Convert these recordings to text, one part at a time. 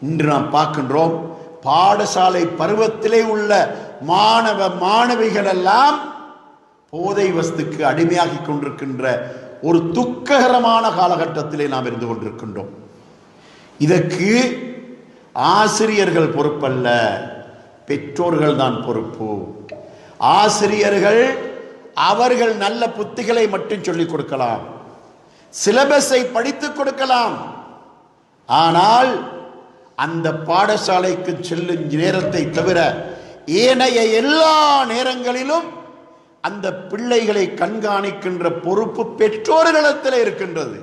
இன்று நாம் பார்க்கின்றோம் பாடசாலை பருவத்திலே உள்ள மாணவ மாணவிகள் எல்லாம் போதை வஸ்துக்கு அடிமையாகி கொண்டிருக்கின்ற ஒரு துக்ககரமான காலகட்டத்திலே நாம் இருந்து கொண்டிருக்கின்றோம். இதற்கு ஆசிரியர்கள் பொறுப்பல்ல பெற்றோர்கள் தான் பொறுப்பு. ஆசிரியர்கள் அவர்கள் நல்ல புத்திகளை மட்டும் சொல்லிக் கொடுக்கலாம் சிலபஸை படித்துக் கொடுக்கலாம். ஆனால் அந்த பாடசாலைக்கு செல்லும் நேரத்தை தவிர ஏனைய எல்லா நேரங்களிலும் அந்த பிள்ளைகளை கண்காணிக்கின்ற பொறுப்பு பெற்றோர்களிடத்தில் இருக்கின்றது.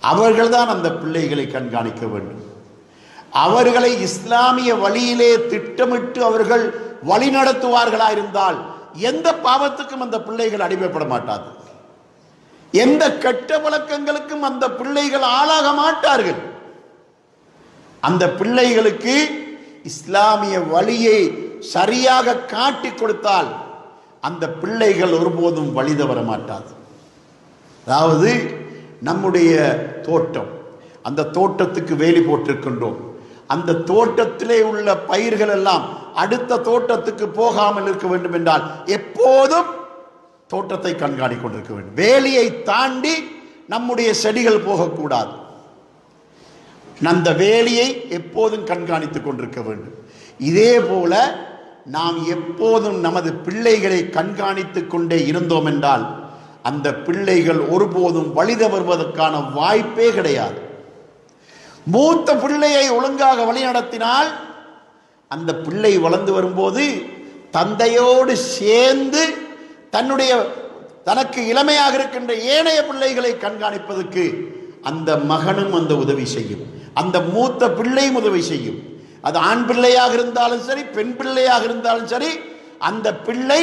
அவர்கள்தான் அந்த பிள்ளைகளை கண்காணிக்க வேண்டும். அவர்களை இஸ்லாமிய வழியிலே திட்டமிட்டு அவர்கள் வழி நடத்துவார்களா இருந்தால் எந்த பாவத்துக்கும் அந்த பிள்ளைகள் அடிமைப்பட மாட்டாது எந்த கெட்ட வழக்கங்களுக்கும் அந்த பிள்ளைகள் ஆளாக மாட்டார்கள். அந்த பிள்ளைகளுக்கு இஸ்லாமிய வழியை சரியாக காட்டி கொடுத்தால் அந்த பிள்ளைகள் ஒருபோதும் வழித வர மாட்டாது. அதாவது நம்முடைய தோட்டம் அந்த தோட்டத்துக்கு வேலி போட்டிருக்கின்றோம். அந்த தோட்டத்திலே உள்ள பயிர்கள் எல்லாம் அடுத்த தோட்டத்துக்கு போகாமல் இருக்க வேண்டும் என்றால் எப்போதும் தோட்டத்தை கண்காணி கொண்டிருக்க வேண்டும். வேலியை தாண்டி நம்முடைய செடிகள் போகக்கூடாது. அந்த வேலையை எப்போதும் கண்காணித்துக் கொண்டிருக்க வேண்டும். இதே போல நாம் எப்போதும் நமது பிள்ளைகளை கண்காணித்துக் கொண்டே இருந்தோம் என்றால் அந்த பிள்ளைகள் ஒருபோதும் வழித வருவதற்கான வாய்ப்பே கிடையாது. மூத்த பிள்ளையை ஒழுங்காக வழிநடத்தினால் அந்த பிள்ளை வளர்ந்து வரும்போது தந்தையோடு சேர்ந்து தன்னுடைய தனக்கு இளமையாக இருக்கின்ற ஏனைய பிள்ளைகளை கண்காணிப்பதற்கு அந்த மகனும் அந்த உதவி செய்யும். அந்த மூத்த பிள்ளையும் உதவி செய்யும். அது ஆண் பிள்ளையாக இருந்தாலும் சரி பெண் பிள்ளையாக இருந்தாலும் சரி அந்த பிள்ளை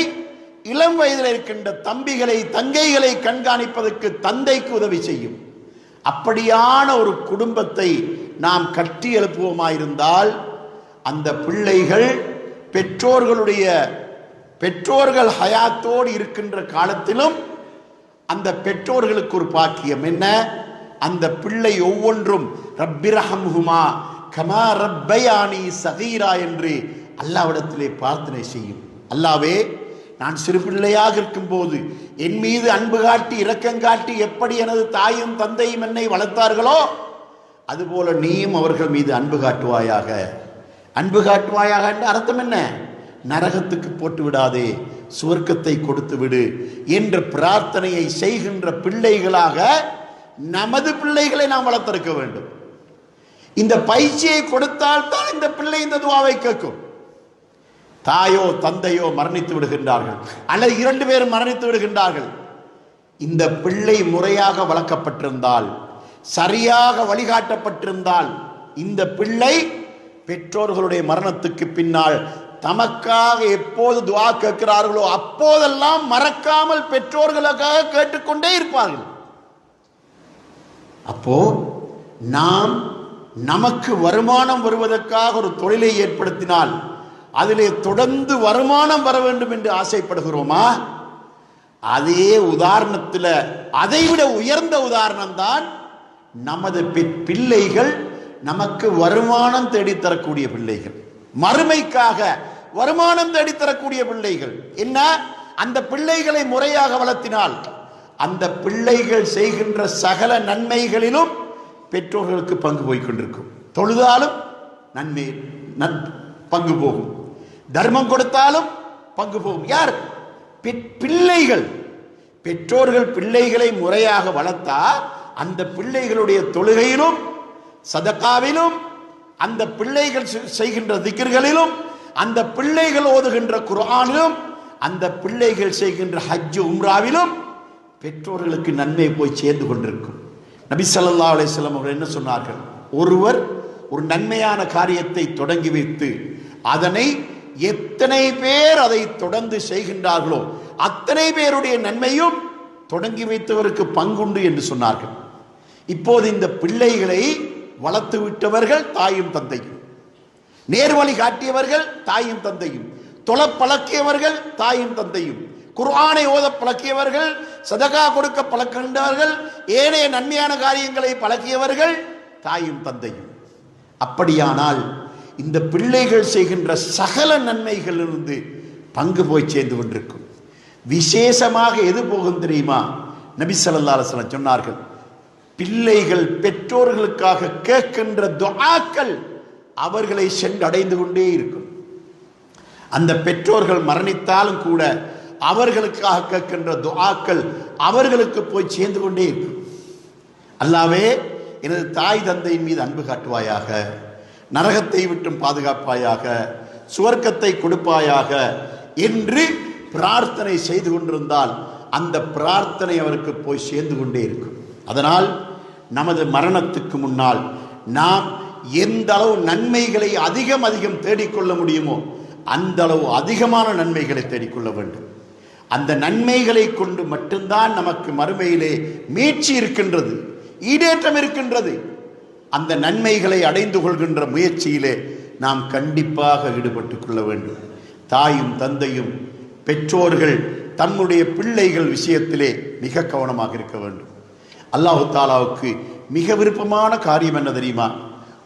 இளம் வயதில் இருக்கின்ற தம்பிகளை தங்கைகளை கண்காணிப்பதற்கு தந்தைக்கு உதவி செய்யும். அப்படியான ஒரு குடும்பத்தை நாம் கட்டி எழுப்புவோமாயிருந்தால் அந்த பிள்ளைகள் பெற்றோர்களுடைய பெற்றோர்கள் ஹயாத்தோடு இருக்கின்ற காலத்திலும் அந்த பெற்றோர்களுக்கு ஒரு பாக்கியம். என்ன? அந்த பிள்ளை ஒவ்வொன்றும் ரப்பிரஹம்ஹுமா கமா ரப்பயானி சகீரா என்று அல்லாவிடத்திலே பிரார்த்தனை செய்யும். அல்லாவே நான் சிறு பிள்ளையாக இருக்கும்போது என் மீது அன்பு காட்டி இரக்கம் காட்டி எப்படி எனது தாயும் தந்தையும் என்னை வளர்த்தார்களோ அதுபோல நீயும் அவர்கள் மீது அன்பு காட்டுவாயாக. அன்பு காட்டுவாயாக என்று அர்த்தம் என்ன? நரகத்துக்கு போட்டு விடாதே சுவர்க்கத்தை கொடுத்து விடு என்ற பிரார்த்தனையை செய்கின்ற பிள்ளைகளாக நமது பிள்ளைகளை நாம் வளர்த்திருக்க வேண்டும். இந்த பயிற்சியை கொடுத்தால் தான் இந்த பிள்ளை இந்த துவாவை கேட்கும். தாயோ தந்தையோ மரணித்து விடுகின்றார்கள். அல்லது இரண்டு பேரும் மரணித்து விடுகின்றார்கள். இந்த பிள்ளை முறையாக வளர்க்கப்பட்டிருந்தால் சரியாக வழிகாட்டப்பட்டிருந்தால் இந்த பிள்ளை பெற்றோர்களுடைய மரணத்துக்கு பின்னால் தமக்காக எப்போது துவா கேட்கிறார்களோ அப்போதெல்லாம் மறக்காமல் பெற்றோர்களுக்காக கேட்டுக்கொண்டே இருப்பார்கள். அப்போ நாம் நமக்கு வருமானம் வருவதற்காக ஒரு தொழிலை ஏற்படுத்தினால் அதிலே தொடர்ந்து வருமானம் வர வேண்டும் என்று ஆசைப்படுகிறோமா? அதே உதாரணத்தில் அதைவிட உயர்ந்த உதாரணம் தான் நமது பிள்ளைகள் நமக்கு வருமானம் தேடித்தரக்கூடிய பிள்ளைகள். மறுமைக்காக வருமானம் தேடித்தரக்கூடிய பிள்ளைகள். என்ன? அந்த பிள்ளைகளை முறையாக வளர்த்தினால் அந்த பிள்ளைகள் செய்கின்ற சகல நன்மைகளிலும் பெற்றோர்களுக்கு பங்கு போய் கொண்டிருக்கும் தொழுதாலும் நன்மை நன் பங்கு போகும். தர்மம் கொடுத்தாலும் பங்கு போகும். யார்? பிள்ளைகள். பெற்றோர்கள் பிள்ளைகளை முறையாக வளர்த்தா அந்த பிள்ளைகளுடைய தொழுகையிலும் சதக்காவிலும் அந்த பிள்ளைகள் செ- செய்கின்ற திக்கர்களிலும் அந்த பிள்ளைகள் ஓதுகின்ற குரானிலும் அந்த பிள்ளைகள் செய்கின்ற ஹஜ் உம்ராவிலும் பெற்றோர்களுக்கு நன்மை போய் சேர்ந்து கொண்டிருக்கும். நபி சல்லா அலிஸ்லாம் அவர்கள் என்ன சொன்னார்கள்? ஒருவர் ஒரு நன்மையான காரியத்தை தொடங்கி வைத்து அதனை எத்தனை பேர் அதை தொடர்ந்து செய்கின்றார்களோ அத்தனை பேருடைய நன்மையும் தொடங்கி வைத்தவருக்கு பங்குண்டு என்று சொன்னார்கள். இப்போது இந்த பிள்ளைகளை வளர்த்து விட்டவர்கள் தாயும் தந்தையும். நேர்வழி காட்டியவர்கள் தாயும் தந்தையும். தொலை பழக்கியவர்கள் தாயும் தந்தையும். குர்ஆனை ஓத பழக்கியவர்கள் சதகா கொடுக்க பழக்கின்றவர்கள் ஏனைய நன்மையான காரியங்களை பழகியவர்கள் தாயும் தந்தையும். அப்படியானால் இந்த பிள்ளைகள் செய்கின்ற சகல நன்மைகளிலிருந்து பங்கு போய் சேர்ந்து கொண்டிருக்கும். விசேஷமாக எது போகும் தெரியுமா? நபி சொன்னார்கள் பிள்ளைகள் பெற்றோர்களுக்காக கேட்கின்ற துவாக்கள் அவர்களை சென்றடைந்து கொண்டே இருக்கும். அந்த பெற்றோர்கள் மரணித்தாலும் கூட அவர்களுக்காக கேட்கின்ற துஆக்கள் அவர்களுக்கு போய் சேர்ந்து கொண்டே இருக்கும். அல்லாவே எனது தாய் தந்தையின் மீது அன்பு காட்டுவாயாக நரகத்தை விட்டும் பாதுகாப்பாயாக சுவர்க்கத்தை கொடுப்பாயாக என்று பிரார்த்தனை செய்து கொண்டிருந்தால் அந்த பிரார்த்தனை அவருக்கு போய் சேர்ந்து கொண்டே இருக்கும். அதனால் நமது மரணத்துக்கு முன்னால் நாம் எந்த அளவு நன்மைகளை அதிகம் அதிகம் தேடிக்கொள்ள முடியுமோ அந்த அளவு அதிகமான நன்மைகளை தேடிக்கொள்ள வேண்டும். அந்த நன்மைகளை கொண்டு மட்டும்தான் நமக்கு மறுமையிலே மீட்சி இருக்கின்றது ஈடேற்றம் இருக்கின்றது. அந்த நன்மைகளை அடைந்து கொள்கின்ற முயற்சியிலே நாம் கண்டிப்பாக ஈடுபட்டு கொள்ள வேண்டும். தாயும் தந்தையும் பெற்றோர்கள் தன்னுடைய பிள்ளைகள் விஷயத்திலே மிக கவனமாக இருக்க வேண்டும். அல்லாஹு தாலாவுக்கு மிக விருப்பமான காரியம் என்ன தெரியுமா?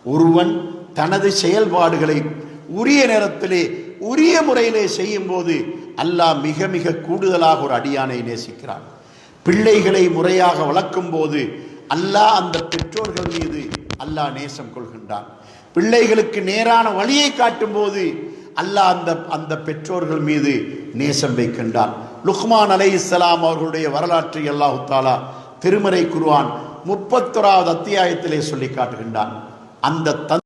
ஒருவன் தனது செயல்பாடுகளை உரிய நேரத்திலே உரிய முறையிலே செய்யும் போது அல்லாஹ் மிக மிக கூடுதலாக ஒரு அடியானை நேசிக்கிறான். பிள்ளைகளை முறையாக வளர்க்கும் போது அல்லாஹ் அந்த பெற்றோர்கள் மீது அல்லாஹ் நேசம் கொள்கின்றான். பிள்ளைகளுக்கு நேரான வழியை காட்டும் போது அல்லாஹ் அந்த அந்த பெற்றோர்கள் மீது நேசம் வைக்கின்றான். லுக்மான் அலை இஸ்லாம் அவர்களுடைய வரலாற்றை அல்லாஹு தாலா திருமறை குருவான் முப்பத்தொராவது அத்தியாயத்திலே சொல்லி காட்டுகின்றான். அந்த